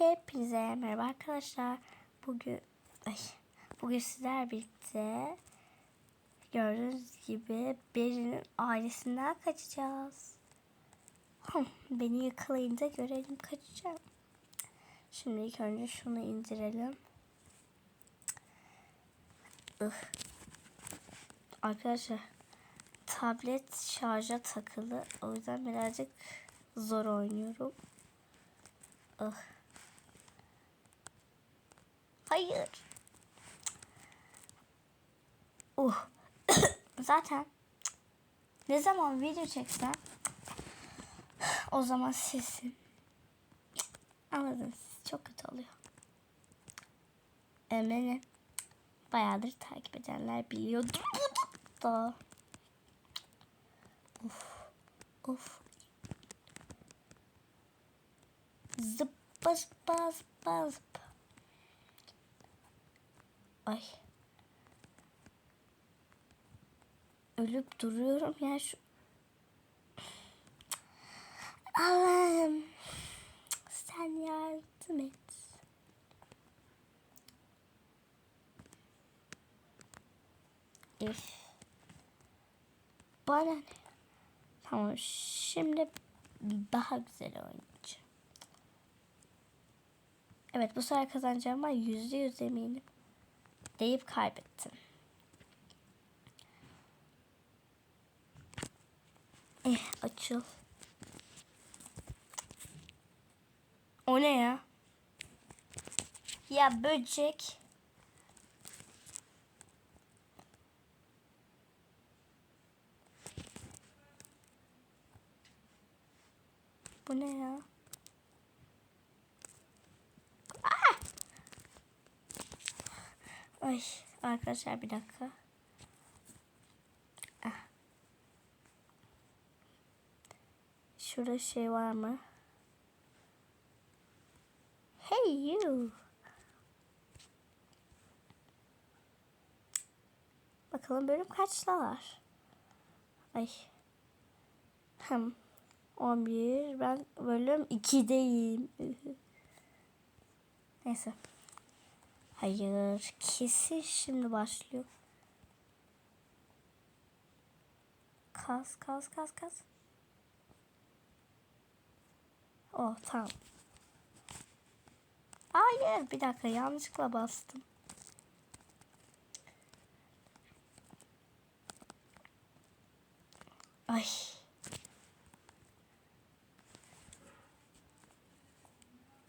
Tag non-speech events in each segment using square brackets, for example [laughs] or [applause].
Hepinize merhaba arkadaşlar. Bugün ay, bugün sizler birlikte gördüğünüz gibi Beri'nin ailesinden kaçacağız. Beni yakalayınca görelim kaçacağım. Şimdi ilk önce şunu indirelim. Ih. Arkadaşlar tablet şarja takılı. O yüzden birazcık zor oynuyorum. Ih. Hayır. Uh. [coughs] Zaten ne zaman video çeksem o zaman sesim anladınız çok kötü oluyor. Ee, Beni bayağıdır takip edenler biliyordu da. Of. Of. Zıppa zıppa zıppa zıppa. Ay. Ölüp duruyorum ya şu. Allah'ım. Sen yardım et. Üf. Bana ne? Tamam şimdi daha güzel oynayacağım. Evet bu sefer kazanacağıma yüzde yüz eminim. Deyip kaybettim. Eh açıl. O ne ya? Ya böcek. Bu ne ya? Ah! Ay arkadaşlar bir dakika. Ah. Şurada şey var mı? Hey you. Bakalım bölüm kaçtalar? Ay. Hem 11 ben bölüm 2'deyim. Neyse. Hayır. Kesin şimdi başlıyor. Kas kas kas kas. Oh tamam. Hayır bir dakika yanlışlıkla bastım. Ay.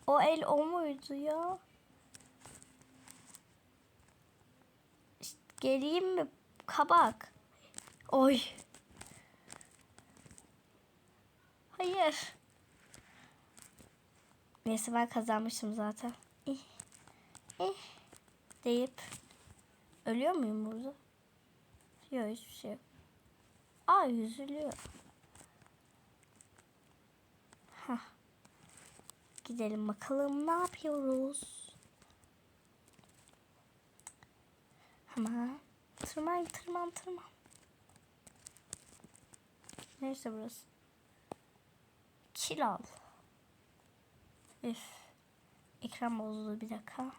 O el o muydu ya? Geleyim mi? Kabak. Oy. Hayır. Neyse ben kazanmışım zaten. Eh. Eh. Deyip. Ölüyor muyum burada? Yok hiçbir şey yok. Aa yüzülüyor. Hah. Gidelim bakalım ne yapıyoruz. Hemen tırman tırman tırman. Neyse burası. Kil al. Üf. Ekran bozuldu bir dakika.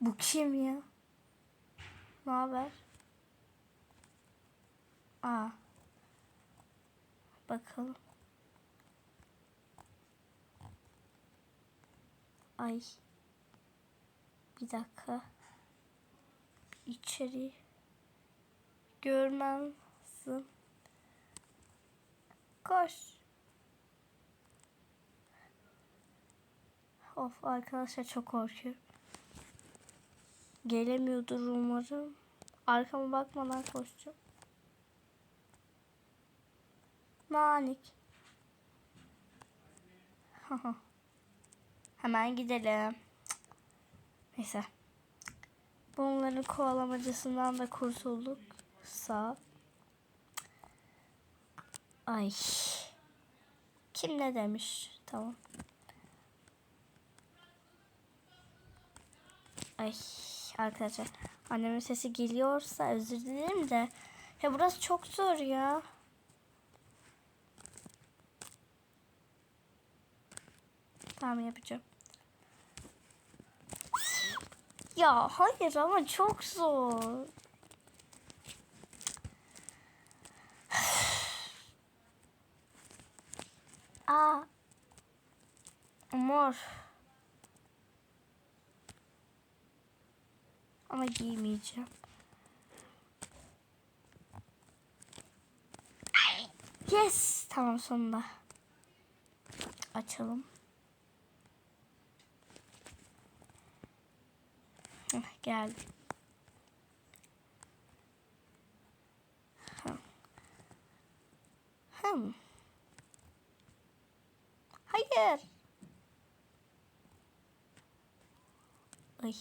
Bu kim ya? Ne haber? Aa. Bakalım. Ay. Bir dakika. İçeri görmezsin. Koş. Of arkadaşlar çok korkuyorum. Gelemiyordur umarım. Arkama bakmadan koşacağım. Nanik. [laughs] Hemen gidelim. Neyse. Bunların kovalamacasından da kurtulduk. Sağ. Ay. Kim ne demiş? Tamam. Ay arkadaşlar. Annemin sesi geliyorsa özür dilerim de. Ya burası çok zor ya. Tamam yapacağım. Ya hayır ama çok zor. [sighs] Aa. Mor. Ama giymeyeceğim. Yes. Tamam sonunda. Açalım. Heh, geldi. Hım. Hım. Hayır. Ay.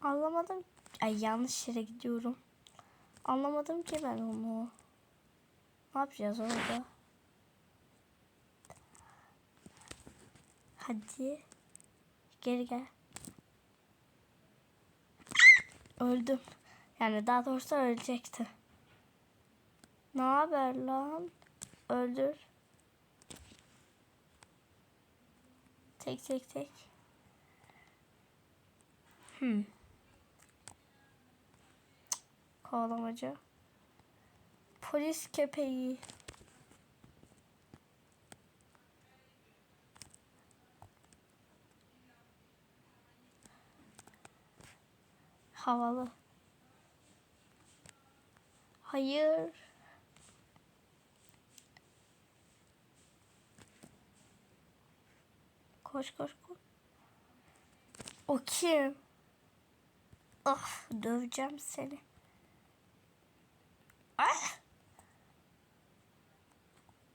Anlamadım. Ay yanlış yere gidiyorum. Anlamadım ki ben onu. Ne yapacağız orada? Hadi. Geri gel. Öldüm. Yani daha doğrusu ölecekti. Ne haber lan? Öldür. Tek tek tek. Hmm. Kovalamacı. Polis köpeği. Havalı. Hayır. Koş koş koş. O kim? Ah döveceğim seni. Ah!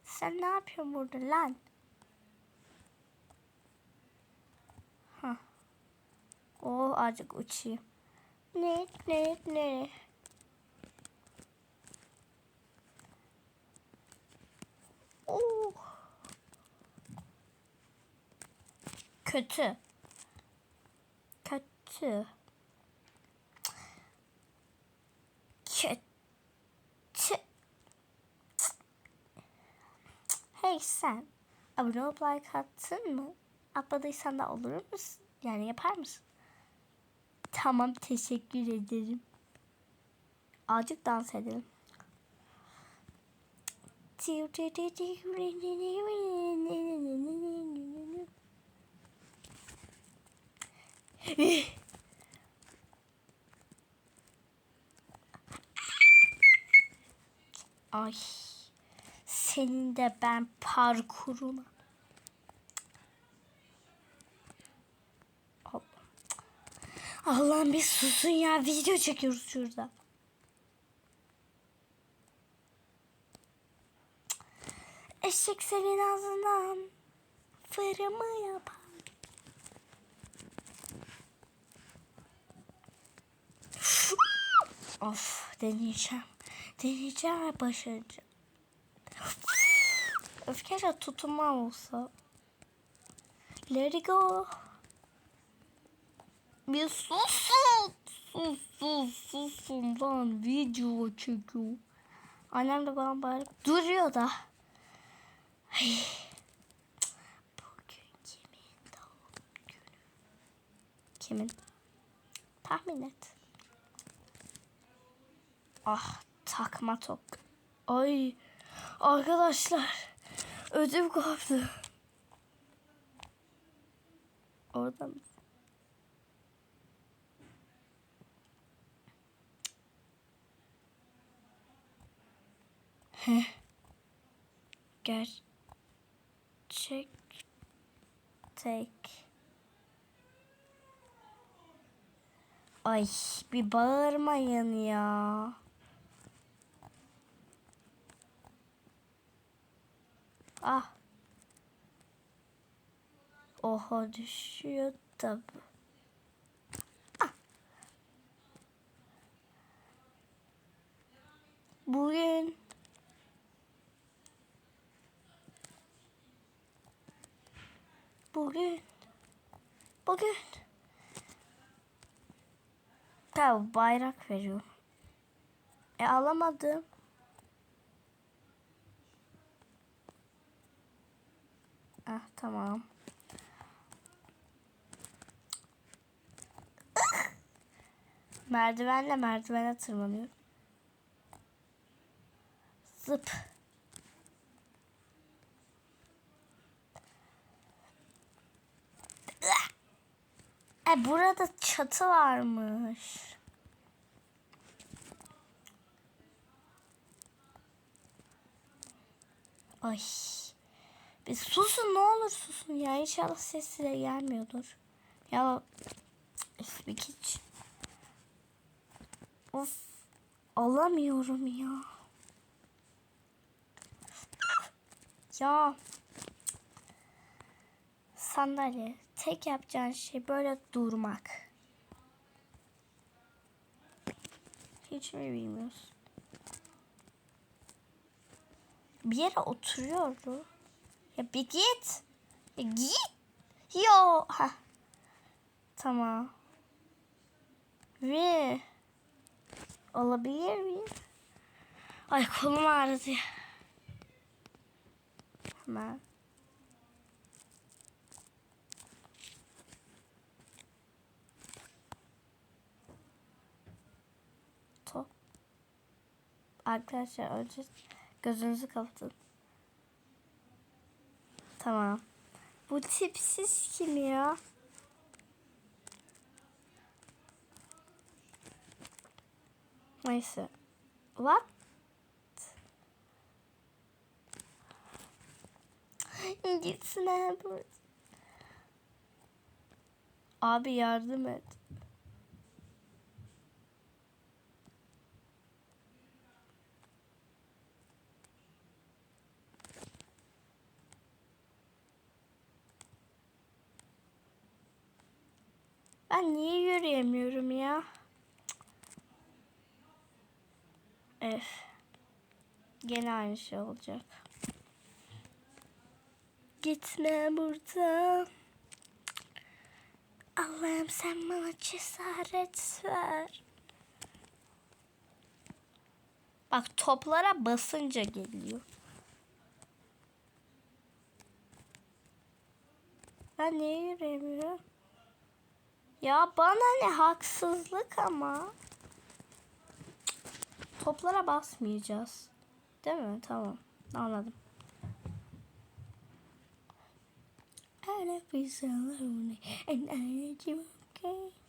Sen ne yapıyorsun burada lan? Hah. Oh azıcık uçayım. Ne ne ne? Oh. Kötü. Kötü. Kötü. Hey sen. Abone olup like attın mı? Atmadıysan da olur musun? Yani yapar mısın? Tamam teşekkür ederim. Azıcık dans edelim. Ay. Senin de ben parkuruna. Allah'ım bir susun ya. Video çekiyoruz şurada. Eşek senin ağzından fırımı yapan. of deneyeceğim. Deneyeceğim ve başaracağım. Öfkeyle tutunma olsa. Let it go. Bir susun. Sus sus susun lan video çekiyor. Annem de bana bağırıp duruyor da. Ay. Bugün kimin doğum günü? Kimin? Tahmin et. Ah takma tok. Ay arkadaşlar ödüm koptu. Orada Gerçek tek. Ay bir bağırmayın ya. Ah. Oha düşüyor tabi. Ah. Bugün Bugün bugün Tabi bayrak veriyor. E alamadım. Ah tamam. Merdivenle merdivene tırmanıyorum. Zıp. Burada çatı varmış. Ay. Bir susun ne olur susun ya. İnşallah ses size gelmiyordur. Ya Esbik hiç. Of. Alamıyorum ya. Ya. Sandalye. Tek yapacağın şey böyle durmak. Hiç mi bilmiyorsun? Bir yere oturuyordu. Ya bir git. Ya git. Yo. Ha. Tamam. Ve olabilir miyim? Ay kolum ağrıdı. Hemen. Top. Arkadaşlar önce gözünüzü kapatın. Tamam. Bu tipsiz kim ya? Neyse. What? Gitsin abi. Abi yardım et. Ben niye yürüyemiyorum ya? Öf. Gene aynı şey olacak. Gitme buradan. Allah'ım sen bana cesaret ver. Bak toplara basınca geliyor. Ben niye yürüyemiyorum? Ya bana ne haksızlık ama. Toplara basmayacağız. Değil mi? Tamam. Anladım.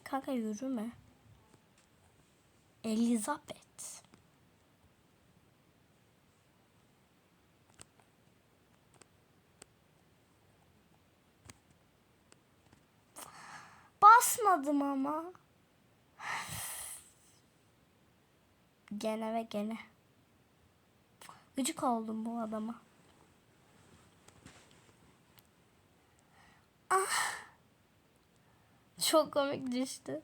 Kanka yürüme. Elizabeth. Basmadım ama. Gene ve gene. Gıcık oldum bu adama. Ah. Çok komik düştü.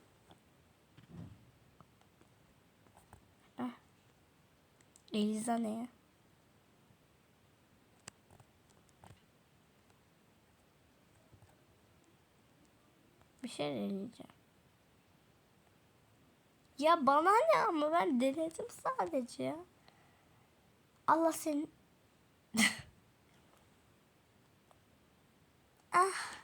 Ah. Eliza ne ya? Bir şey deneyeceğim. Ya bana ne ama ben denedim sadece. Allah senin... [laughs] ah.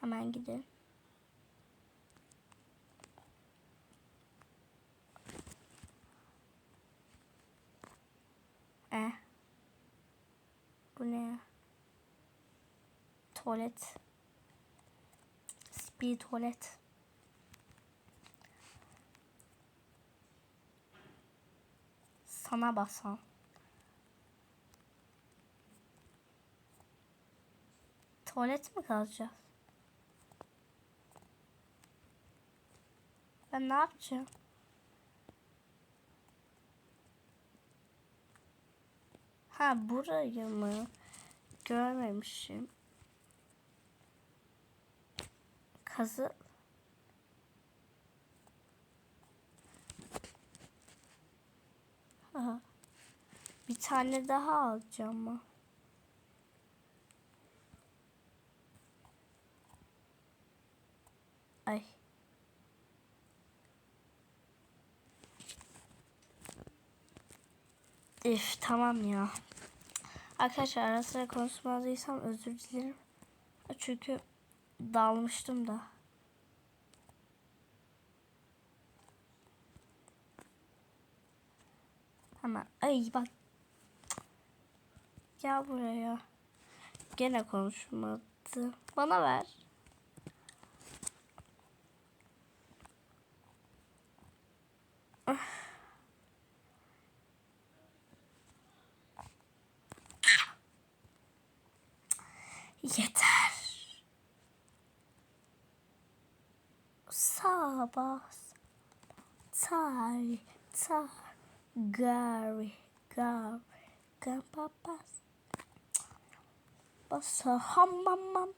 Hemen gidelim. Eh. Bu ne ya? Tuvalet. Speed tuvalet. Sana basan. Tuvalet mi kalacağız? Ben ne yapacağım? Ha burayı mı? Görmemişim. Kazı. Aha. Bir tane daha alacağım mı? Ay. Üf tamam ya. Arkadaşlar ara sıra konuşmadıysam özür dilerim. Çünkü dalmıştım da. Hemen ay bak. Gel buraya. Gene konuşmadı. Bana ver. Sabah. Tar. Tar. Gary. Gary. Gapapas. Basa uh, hamamam.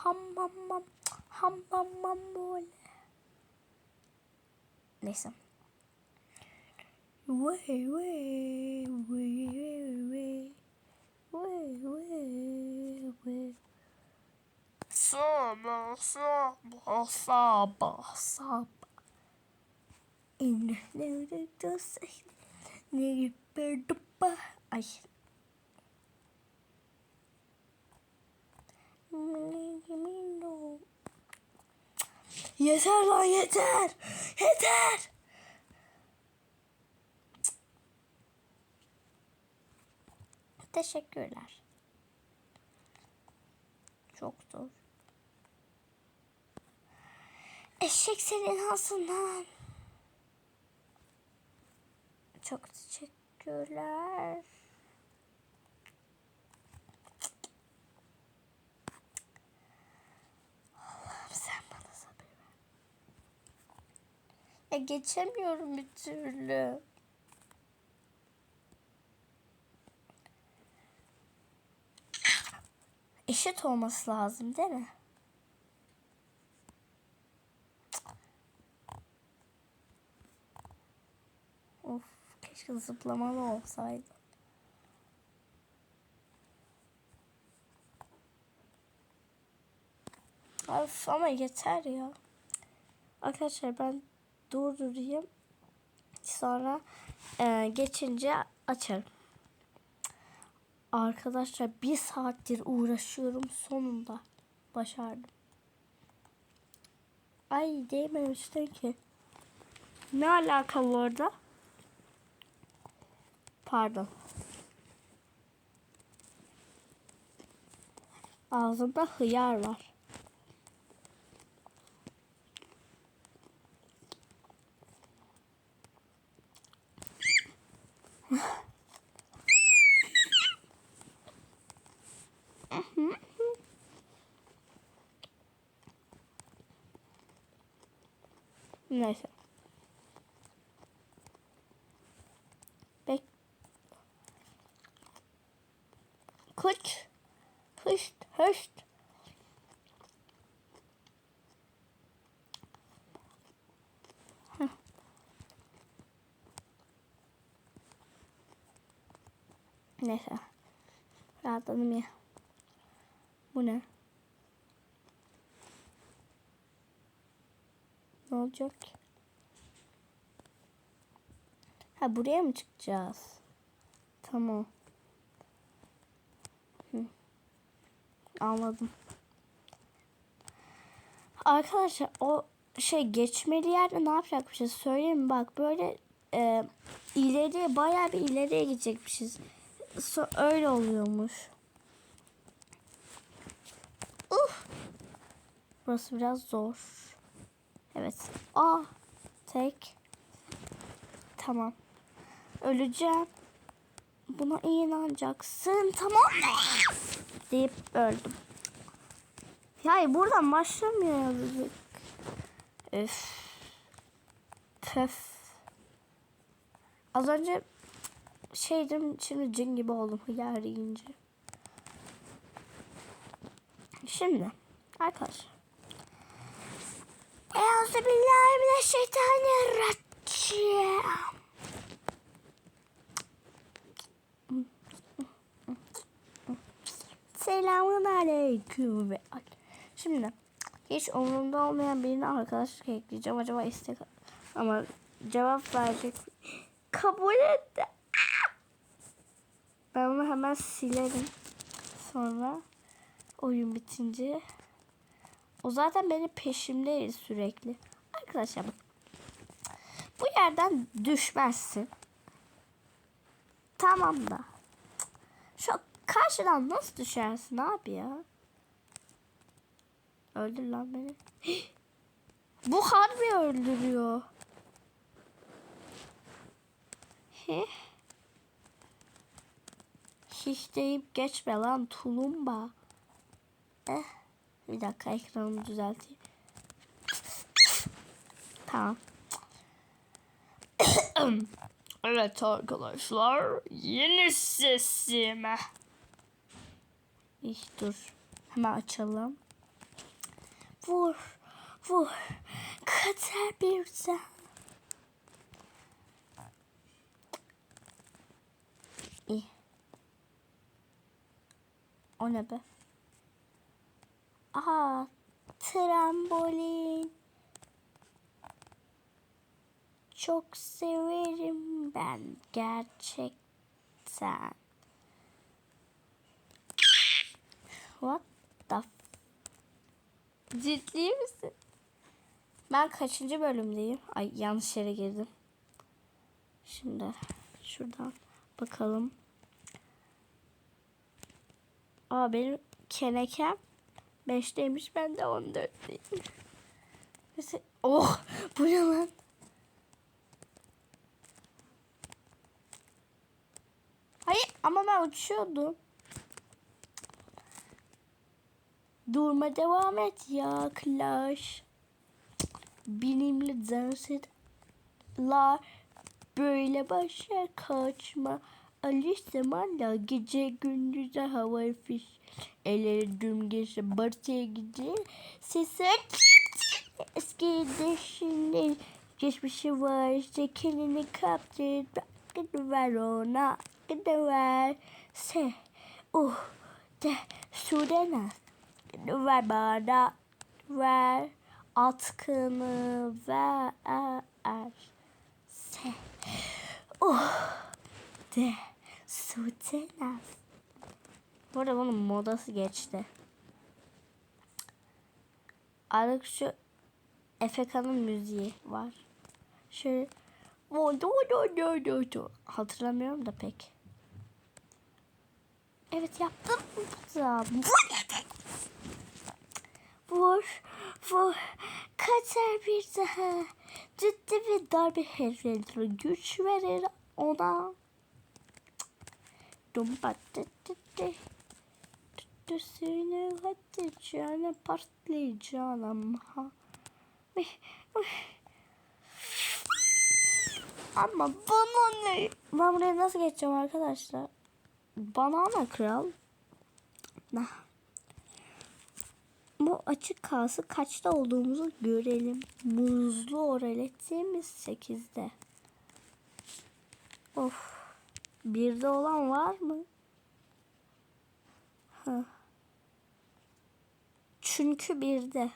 Hamamam. Hamamam böyle. Neyse. Way way way way way way way Sabah sabah sabah sabah İnleri dostay Ne bir dupa Ay. Yeter lan yeter. Yeter. Teşekkürler. Çok zor. Eşek senin ağzından. Çok teşekkürler. Allah'ım sen bana sabır. Ya geçemiyorum bir türlü. Eşit olması lazım değil mi? Of keşke zıplamalı olsaydı. Of ama yeter ya. Arkadaşlar ben durdurayım. Sonra e, geçince açarım. Arkadaşlar bir saattir uğraşıyorum sonunda başardım. Ay değmemişti ki. Ne alakalı orada? Pardon. Ağzında hıyar var. Neyse. Rahatladım ya. Bu ne? Ne olacak? Ha buraya mı çıkacağız? Tamam. Hı. Anladım. Arkadaşlar o şey geçmeli yerde ne yapacakmışız söyleyeyim? Bak böyle e, ileriye bayağı bir ileriye gidecekmişiz. Öyle oluyormuş. Uf. Burası biraz zor. Evet. Aa. Tek. Tamam. Öleceğim. Buna inanacaksın. Tamam mı? Deyip öldüm. Ya buradan başlamıyorduk. Öf. Pöf. Az önce şeydim şimdi cin gibi oldum hıyar yiyince. Şimdi arkadaşlar. Euzubillahimineşşeytanirracim. Selamun aleyküm Şimdi hiç umurumda olmayan birini arkadaşlık ekleyeceğim. Acaba istek ama cevap verecek. Kabul etti. Hemen silerim. Sonra oyun bitince. O zaten benim peşimde sürekli. Arkadaşlar bak. Bu yerden düşmezsin. Tamam da. Şu karşıdan nasıl düşersin abi ya? Öldür lan beni. Bu harbi öldürüyor. Heh. Hiç deyip geçme lan tulumba. Eh. Bir dakika ekranımı düzelteyim. Tamam. [coughs] evet arkadaşlar yeni sesime. İh dur. Hemen açalım. Vur. Vur. Kader birden. İyi. O ne be? Aha. Trambolin. Çok severim ben gerçekten. What the Ciddi misin? Ben kaçıncı bölümdeyim? Ay yanlış yere girdim. Şimdi şuradan bakalım. Aa benim kenekem 5'teymiş ben de 14'teyim. Mesela, oh bu ne lan? Hayır ama ben uçuyordum. Durma devam et ya Clash. Benimle dans et. La böyle başa kaçma. Alış zamanla gece gündüze hava fiş. Elleri düm gece batıya gidiyor. Sesi eski şimdi geçmişi var işte kendini kaptır. Gidiver ona gidiver. Se uh de sudena ver bana ver atkını ver se uh de sudena bu arada bunun modası geçti. Artık şu Efeka'nın müziği var. Şöyle hatırlamıyorum da pek. Evet yaptım. Vur, vur. Kaçar bir daha. Ciddi bir darbe herifleri güç verir ona. Dumba tıttı. Tüttüsünü hadi canım patlayacağım ha. Ama bana ne? Ben buraya nasıl geçeceğim arkadaşlar? Banana kral. Nah. Bu açık kalsı kaçta olduğumuzu görelim. Muzlu oraletimiz 8'de. Of. Birde olan var mı? Ha. Çünkü birde.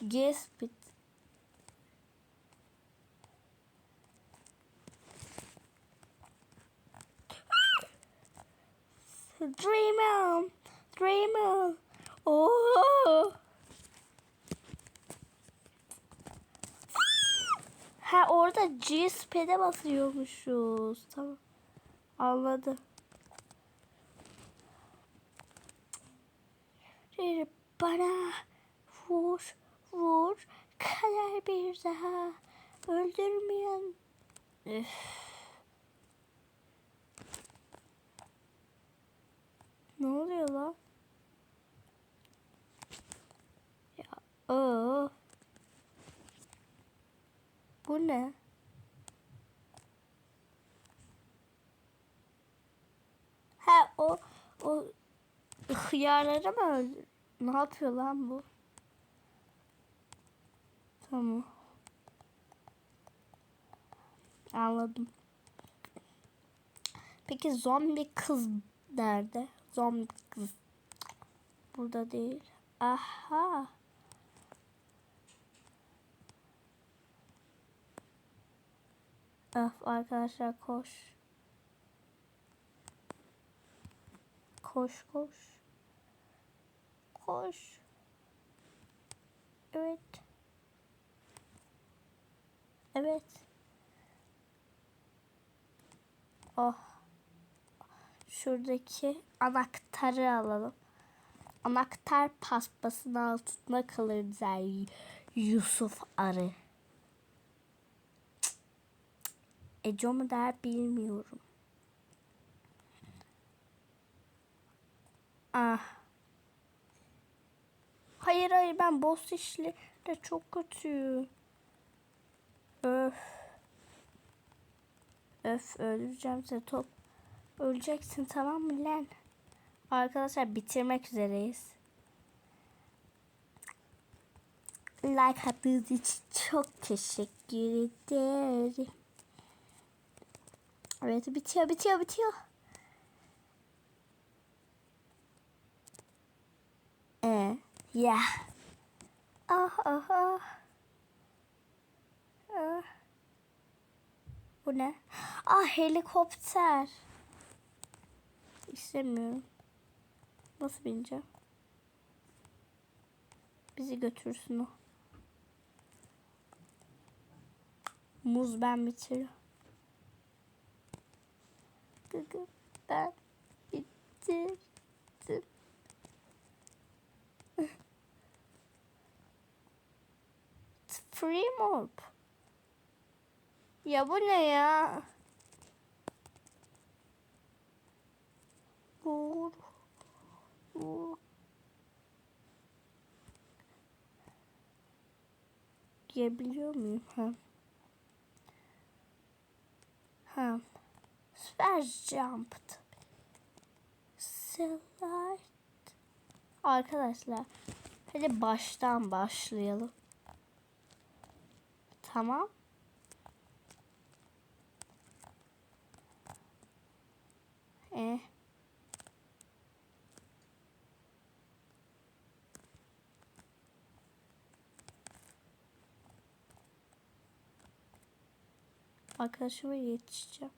Guess bit. Dream on, dream. Oh. Ha orada G-Speed'e basıyormuşuz. Tamam. Anladım. Bana vur, vur. Kader bir daha. Öldürmeyen. Üf. Ne oluyor lan? Ya, o. Bu ne? Ha o o hıyarları mı öldür? Ne yapıyor lan bu? Tamam. Anladım. Peki zombi kız nerede? Zombi kız. Burada değil. Aha. Öf arkadaşlar koş. Koş koş. Koş. Evet. Evet. Oh. Şuradaki anahtarı alalım. Anahtar paspasının altında kalır der Yusuf arı. Eco mu der bilmiyorum. Ah. Hayır hayır ben boss işleri çok kötü. Öf. Öf öldüreceğim seni top. Öleceksin tamam mı lan? Arkadaşlar bitirmek üzereyiz. Like attığınız için çok teşekkür ederim. Evet bitiyor bitiyor bitiyor. Ee, ya. Ah ah ah. Ah. Bu ne? Ah helikopter. İstemiyorum. Nasıl bineceğim? Bizi götürsün o. Muz ben bitiriyorum. Gıgı ben bitirdim. [laughs] Free mob. Ya bu ne ya? Vur. Vur. Giyebiliyor muyum? Ha. Ha. Süper jumped. Slide. Arkadaşlar. Hadi baştan başlayalım. Tamam. Eh. Arkadaşıma yetişeceğim.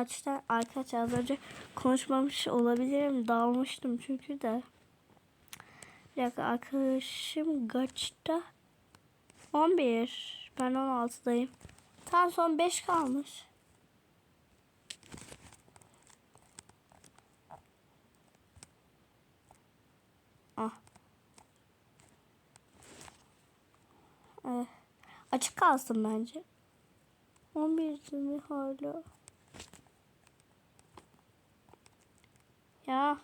Kaçta arkadaşlar az önce konuşmamış olabilirim. Dalmıştım çünkü de. Bir dakika arkadaşım kaçta? 11. Ben 16'dayım. Tam son 5 kalmış. Ah. Eh. Açık kalsın bence. 11 mi hala? Ya.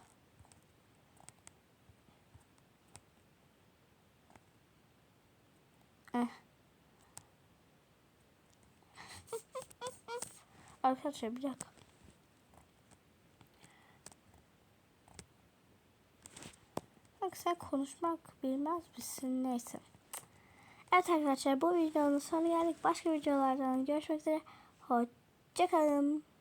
Eh. [laughs] Arkadaşlar bir dakika. Bak sen konuşmak bilmez misin? Neyse. Evet arkadaşlar bu videonun sonuna geldik. Başka videolardan görüşmek üzere. Hoşçakalın.